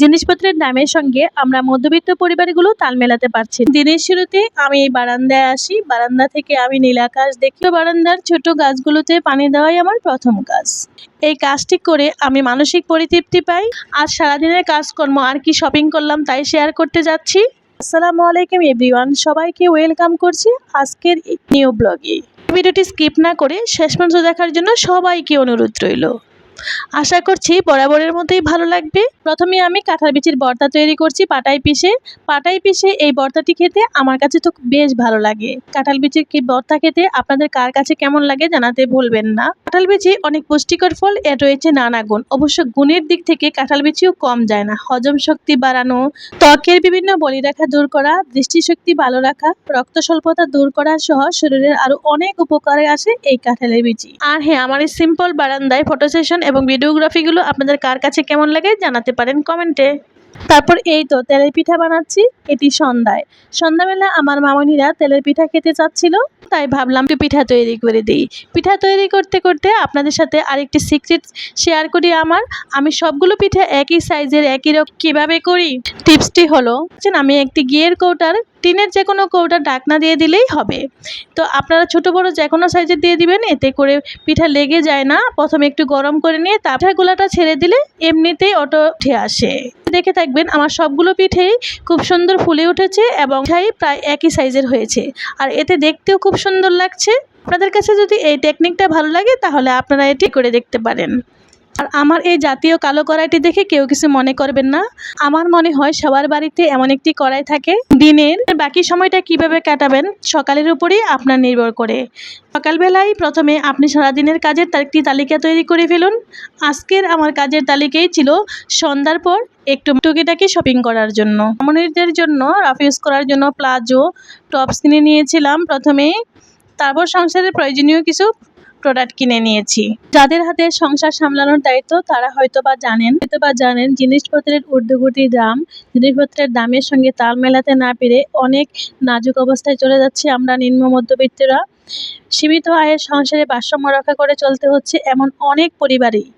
জিনিসপত্রের দামের সঙ্গে আমরা মধ্যবিত্ত পরিবারগুলো তাল মেলাতে পারছি। দিনের শুরুতে আমি এই বারান্দায় আসি। বারান্দা থেকে আমি নীলাকাশ দেখি। বারান্দার ছোট গাছগুলোতে পানি দেওয়াই আমার প্রথম কাজ। এই কাজটি করে আমি মানসিক পরিতৃপ্তি পাই। আর সারাদিনের কাজকর্ম আর কি শপিং করলাম তাই শেয়ার করতে যাচ্ছি। আসসালামু আলাইকুম এভরিওয়ান। সবাইকে ওয়েলকাম করছি আজকের নিউ ব্লগে ভিডিওটি স্কিপ না করে শেষ পর্যন্ত দেখার জন্য সবাইকে অনুরোধ রইল। আশা করছি বরাবরের মতোই ভালো লাগবে। প্রথমে আমি কাঁঠাল বিচির ভর্তা তৈরি করছি পাটাই পিষে। পাটাই পিষে এই ভর্তাটি খেতে আমার কাছে তো বেশ ভালো লাগে। কাঁঠাল বিচির কি ভর্তা খেতে আপনাদের কার কাছে কেমন লাগে জানাতে ভুলবেন না। কাঁঠাল বিচি অনেক পুষ্টিকর ফল, এর রয়েছে নানা গুণ। অবশ্য গুণের দিক থেকে কাঁঠাল বিচিও কম যায় না। হজম শক্তি বাড়ানো, ত্বকের বিভিন্ন বলি বলিরেখা দূর করা, দৃষ্টিশক্তি ভালো রাখা, রক্ত স্বল্পতা দূর করা সহ শরীরের আরও অনেক উপকারে আসে এই কাঁঠালের বিচি। আর হ্যাঁ আমার এই সিম্পল বারান্দায় ফটো সেশন এবং ভিডিওগ্রাফিগুলো আপনাদের কার কাছে কেমন লাগে জানাতে পারেন কমেন্টে তারপর এই তো, তেলের পিঠা বানাচ্ছি, এটি সন্ধ্যায়। সন্ধ্যাবেলা আমার মামনিরা তেলের পিঠা খেতে চাচ্ছিল, তাই ভাবলাম একটু পিঠা তৈরি করে দিই। পিঠা তৈরি করতে করতে আপনাদের সাথে আরেকটি সিক্রেট শেয়ার করি আমার। আমি সবগুলো পিঠা একই সাইজের একই রকম কীভাবে করি? টিপসটি হলো, আমি একটি গিয়ের কৌটার টিনের যে কোনো কৌটার ঢাকনা দিয়ে দিলেই হবে। তো আপনারা ছোট বড় যে কোনো সাইজের দিয়ে দিবেন, এতে করে পিঠা লেগে যায় না। প্রথমে একটু গরম করে নিয়ে তার পিঠাগুলাটা ছেড়ে দিলে এমনিতেই অটো উঠে আসে। দেখে থাকবেন, আমার সবগুলো পিঠেই খুব সুন্দর ফুলে উঠেছে এবং পিঠাই প্রায় একই সাইজের হয়েছে। আর এতে দেখতেও খুব সুন্দর লাগছে। আপনাদের কাছে যদি এই টেকনিকটা ভালো লাগে, তাহলে আপনারা এটি করে দেখতে পারেন। আর আমার এই জাতীয় কালো কড়াইটি দেখে কেউ কিছু মনে করবেন না। আমার মনে হয় সবার বাড়িতে এমন একটি কড়াই থাকে। দিনের বাকি সময়টা কীভাবে কাটাবেন, সকালের উপরেই আপনার নির্ভর করে। সকালবেলায় প্রথমে আপনি সারাদিনের কাজের একটি তালিকা তৈরি করে ফেলুন। আজকের আমার কাজের তালিকাই ছিল সন্ধ্যার পর একটু টুকিটাকি শপিং করার জন্য। মনিরদের জন্য, রাফ ইউজ করার জন্য প্লাজো টপস কিনে নিয়েছিলাম প্রথমে। তারপর সংসারের প্রয়োজনীয় কিছু প্রোডাক্ট কিনে নিয়েছি। যাদের হাতে সংসার সামলানোর দায়িত্ব, তারা হয়তো বা জানেন হয়তো বা জানেন জিনিসপত্রের ঊর্ধ্বগতি দাম, জিনিসপত্রের দামের সঙ্গে তাল মেলাতে না পেরে অনেক নাজুক অবস্থায় চলে যাচ্ছে আমরা নিম্ন মধ্যবিত্তরা। সীমিত আয়ের সংসারে ভারসাম্য রক্ষা করে চলতে হচ্ছে এমন অনেক পরিবারেই।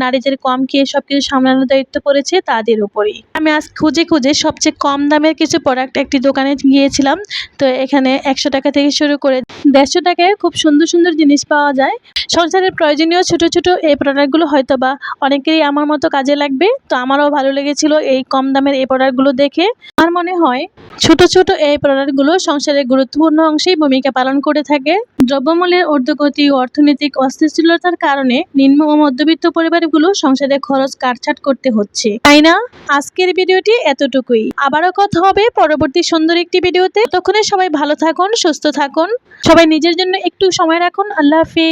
নারীদের কম খেয়ে সব কিছু সামলানোর দায়িত্ব পড়েছে তাদের উপরেই। আমি আজ খুঁজে খুঁজে সবচেয়ে কম দামের কিছু প্রোডাক্ট একটি দোকানে গিয়েছিলাম। তো এখানে একশো টাকা থেকে শুরু করে দেড়শো টাকায় খুব সুন্দর সুন্দর জিনিস পাওয়া যায়। সংসারের প্রয়োজনীয় ছোট ছোট এই প্রোডাক্টগুলো হয়তো বা অনেকেরই আমার মতো কাজে লাগবে। তো আমারও ভালো লেগেছিল এই কম দামের এই প্রোডাক্টগুলো দেখে। আমার মনে হয় ছোট ছোট এই প্রোডাক্টগুলো সংসারের গুরুত্বপূর্ণ অংশেই ভূমিকা পালন করে থাকে। দ্রব্যমূল্যের ঊর্ধ্বগতি ও অর্থনৈতিক অস্থিতিশীলতার কারণে নিম্ন ও মধ্যবিত্ত পরিবারগুলো সংসারে খরচ কাটছাট করতে হচ্ছে। তাই না? আজকের ভিডিওটি এতটুকুই। আবারও কথা হবে পরবর্তী সুন্দর একটি ভিডিওতে। তখনই সবাই ভালো থাকুন, সুস্থ থাকুন। সবাই নিজের জন্য একটু সময় রাখুন। আল্লাহ হাফিজ।